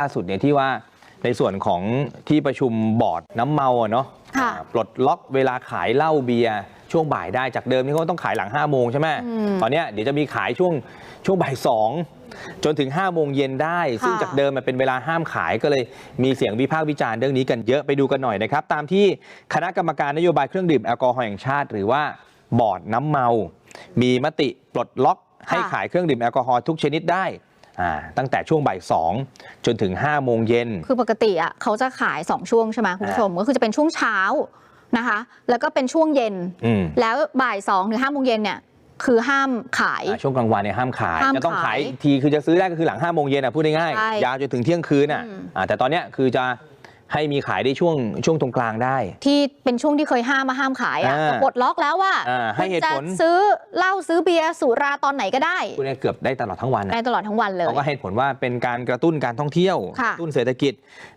ล่าสุดเนี่ยที่ว่าในส่วนของที่ประชุมบอร์ดน้ำเมาอะเนาะค่ะอ่าปลดล็อกเวลาขายเหล้าเบียร์ช่วงบ่ายได้จากเดิมที่เขาต้องขายหลัง5้าโมงใช่ไหมอืมตอนเนี้ยเดี๋ยวจะมีขายช่วงช่วงบ่ายสองจนถึง5้าโมงเย็นได้ค่ะซึ่งจากเดิมมันเป็นเวลาห้ามขายก็เลยมีเสียงวิพากษ์วิจารณ์เรื่องนี้กันเยอะไปดูกันหน่อยนะครับ ตามที่คณะกรรมการนโยบายเครื่องดื่มแอลกอฮอล์แห่งชาติ หรือว่าบอร์ดน้ำเมา มีมติปลดล็อกให้ค่ะ ขายเครื่องดื่มแอลกอฮอล์ทุกชนิดได้อ่า ตั้งแต่ช่วงบ่ายสองจนถึง5้าโมงเย็น คือปกติอะเขาจะขาย 2 ช่วงใช่ไหมคุณผู้ชม ก็คือจะเป็นช่วงเช้านะคะ แล้วก็เป็นช่วงเย็นอืมแล้วบ่าย2ถึง5โมงเย็นเนี่ยคือห้ามขายอ่าช่วงกลางวันเนี่ยห้ามขายห้ามจะต้องขายขายอีกทีคือจะซื้อได้ก็คือหลัง5้าโมงเย็นอะพูดง่ายใช่ๆยาวจนถึงเที่ยงคืนอะอืมอ่าแต่ตอนเนี้ยคือจะ ให้มีขายได้ช่วงช่วงตรงกลางได้ ที่เป็นช่วงที่เคยห้ามมาห้ามขายอะอ่าก็ปลดล็อกแล้วว่าอ่าให้เหตุผล คุณจะซื้อเหล้าซื้อเบียร์สุราตอนไหนก็ได้พูดง่ายๆเกือบได้ตลอดทั้งวันอะ ได้ตลอดทั้งวันเลย เขาก็ให้ผลว่าเป็นการกระตุ้นการท่องเที่ยวค่ะกระตุ้นเศรษฐกิจ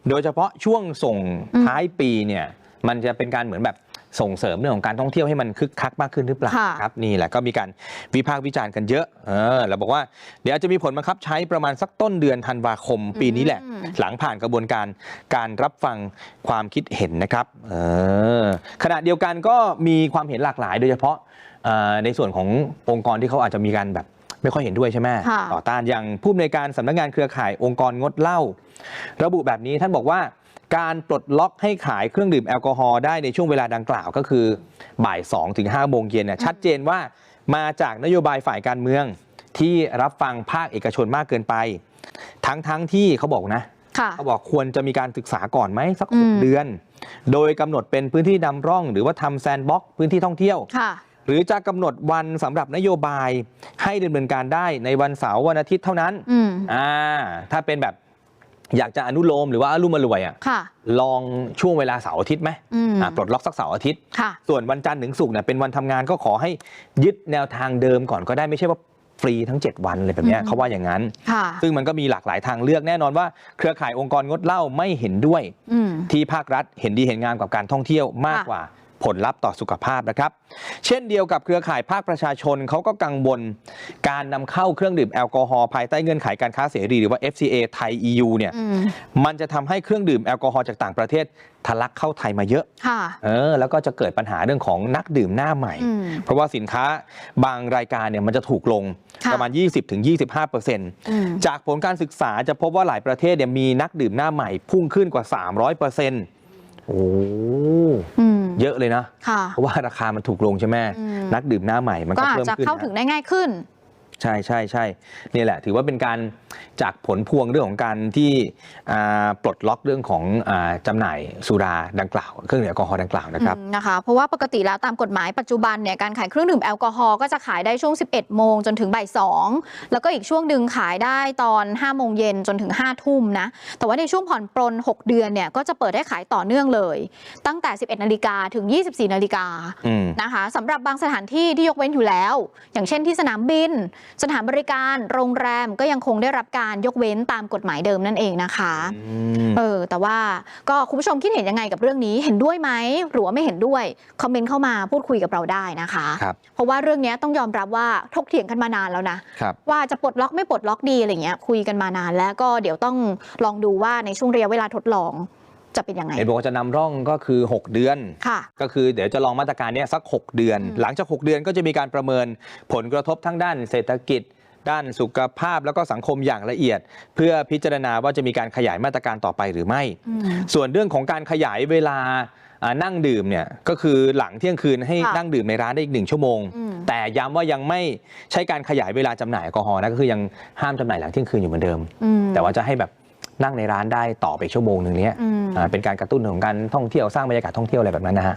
โดยเฉพาะช่วงส่งอืมท้ายปีเนี่ยมันจะเป็นการเหมือนแบบส่งเสริมเรื่องของการท่องเที่ยวให้มันคึกคักมากขึ้นหรือเปล่าค่ะ ครับนี่แหละก็มีการวิพากษ์วิจารณ์กันเยอะเออแล้วบอกว่าเดี๋ยวอาจจะมีผลบังคับใช้ประมาณสักต้นเดือนธันวาคมปีนี้แหละ อืม หลังผ่านกระบวนการการรับฟังความคิดเห็นนะครับเออขณะเดียวกันก็มีความเห็นหลากหลาย โดยเฉพาะเอ่อในส่วนขององค์กรที่เขาอาจจะมีการแบบไม่ค่อยเห็นด้วยใช่ไหมค่ะต่อต้านอย่างผู้อำนวยการสำนักงานเครือข่ายองค์กรงดเหล้าระบุแบบนี้ท่านบอกว่าการปลดล็อกให้ขายเครื่องดื่มแอลกอฮอล์ได้ในช่วงเวลาดังกล่าวก็คือบ่าย2ถึง5โมงเย็นน่ะชัดเจนว่ามาจากนโยบายฝ่ายการเมืองที่รับฟังภาคเอกชนมากเกินไป ทั้งทั้งที่เขาบอกนะค่ะเขาบอกควรจะมีการศึกษาก่อนไหมสักอืหกมเดือน โดยกำหนดเป็นพื้นที่นำร่อง หรือว่าทำแซนด์บ็อกซ์พื้นที่ท่องเที่ยวค่ะหรือจะกำหนดวันสำหรับนโยบายให้ดำเนินการได้ในวันเสาร์วันอาทิตย์เท่านั้นอืมอ่าถ้าเป็นแบบอยากจะอนุโลมหรือว่าอารมอรวยอะค่ะลองช่วงเวลาเสาร์อาทิตย์ไหมอืมอ่าปลดล็อกสักเสาร์อาทิตย์ค่ะส่วนวันจันทร์ถึงศุกร์เนี่ยเป็นวันทำงานก็ขอให้ยึดแนวทางเดิมก่อนก็ได้ไม่ใช่ว่า ฟรีทั้ง 7 วันเลยแบบเนี้ยอืมเขาว่าอย่างนั้นค่ะซึ่งมันก็มีหลากหลายทางเลือกแน่นอนว่า เครือข่ายองค์กรงดเหล้าไม่เห็นด้วยอืมที่ภาครัฐเห็นดีเห็นงามกับการท่องเที่ยวมากค่ะกว่า ผลลัพธ์ต่อสุขภาพนะครับ เช่นเดียวกับเครือข่ายภาคประชาชนเขาก็กังวลการนำเข้าเครื่องดื่มแอลกอฮอล์ภายใต้เงื่อนไขการค้าเสรีหรือว่า FCA ไทย EU เนี่ยอืมมันจะทำให้เครื่องดื่มแอลกอฮอล์จากต่างประเทศทะลักเข้าไทยมาเยอะค่ะเออแล้วก็จะเกิดปัญหาเรื่องของนักดื่มหน้าใหม่อืมเพราะว่าสินค้าบางรายการเนี่ยมันจะถูกลงค่ะประมาณ 20-25%เปอร์เซ็นต์อืมจากผลการศึกษาจะพบว่าหลายประเทศเนี่ยมีนักดื่มหน้าใหม่พุ่งขึ้นกว่า 300%เปอร์เซ็นต์โอ้อืม เยอะเลยนะค่ะเพราะว่าราคามันถูกลงใช่ไหมอืมนักดื่มหน้าใหม่มันก็ก็อาจเพิ่มจะขึ้นเข้านะถึงได้ง่ายขึ้น ใช่ใช่ใช่นี่แหละ ถือว่าเป็นการจากผลพวงเรื่องของการที่อ่าปลดล็อกเรื่องของอาจำหน่ายสุราดังกล่าว เครื่องดื่มแอลกอฮอล์ดังกล่าวนะครับอืมนะคะเพราะว่าปกติแล้วตามกฎหมายปัจจุบันเนี่ยการขายเครื่องดื่มแอลกอฮอล์ก็จะขายได้ช่วง 11 โมงจนถึงบ่าย2แล้วก็อีกช่วงหนึ่งขายได้ตอน 5 โมงเย็นจนถึง 5 ทุ่มนะแต่ว่าในช่วงผ่อนปรน6 เดือนเนี่ยก็จะเปิดให้ขายต่อเนื่องเลย ตั้งแต่ 11 นาฬิกาถึง 24 นาฬิกาอืมนะคะสำหรับบางสถานที่ที่ยกเว้นอยู่แล้ว อย่างเช่นที่สนามบินสถานบริการโรงแรมก็ยังคงได้รับการยกเว้นตามกฎหมายเดิมนั่นเองนะคะอืมเออแต่ว่าก็คุณผู้ชมคิดเห็นยังไงกับเรื่องนี้เห็นด้วยไหมหรือว่าไม่เห็นด้วยคอมเมนต์เข้ามาพูดคุยกับเราได้นะคะครับเพราะว่าเรื่องนี้ต้องยอมรับว่าทกเถียงกันมานานแล้วนะครับว่าจะปลดล็อกไม่ปลดล็อกดีอะไรเงี้ยคุยกันมานานแล้วก็เดี๋ยวต้องลองดูว่าในช่วงระยะเวลาทดลอง จะเป็นยังไงเห็นบอกว่าจะนำร่องก็คือ 6 เดือนค่ะก็คือเดี๋ยวจะลองมาตรการเนี้ยสัก 6 เดือนอืมหลังจาก 6 เดือนก็จะมีการประเมินผลกระทบทั้งด้านเศรษฐกิจด้านสุขภาพแล้วก็สังคมอย่างละเอียด เพื่อพิจารณาว่าจะมีการขยายมาตรการต่อไปหรือไม่อืมส่วนเรื่องของการขยายเวลาอ่านั่งดื่มเนี่ยก็คือหลังเที่ยงคืนให้ค่ะนั่งดื่มในร้านได้อีกหนึ่งชั่วโมงอืมแต่ย้ำว่ายังไม่ใช่การขยายเวลาจำหน่ายแอลกอฮอล์นะก็คือยังห้ามจำหน่ายหลังเที่ยงคืนอยู่เหมือนเดิมอืมแต่ว่าจะให้แบบนั่งในร้านได้ต่อไปอีกชั่วโมงหนึ่งเนี้ยอืมอ่า เป็นการกระตุ้นของการท่องเที่ยวสร้างบรรยากาศท่องเที่ยวอะไรแบบนั้นนะฮะ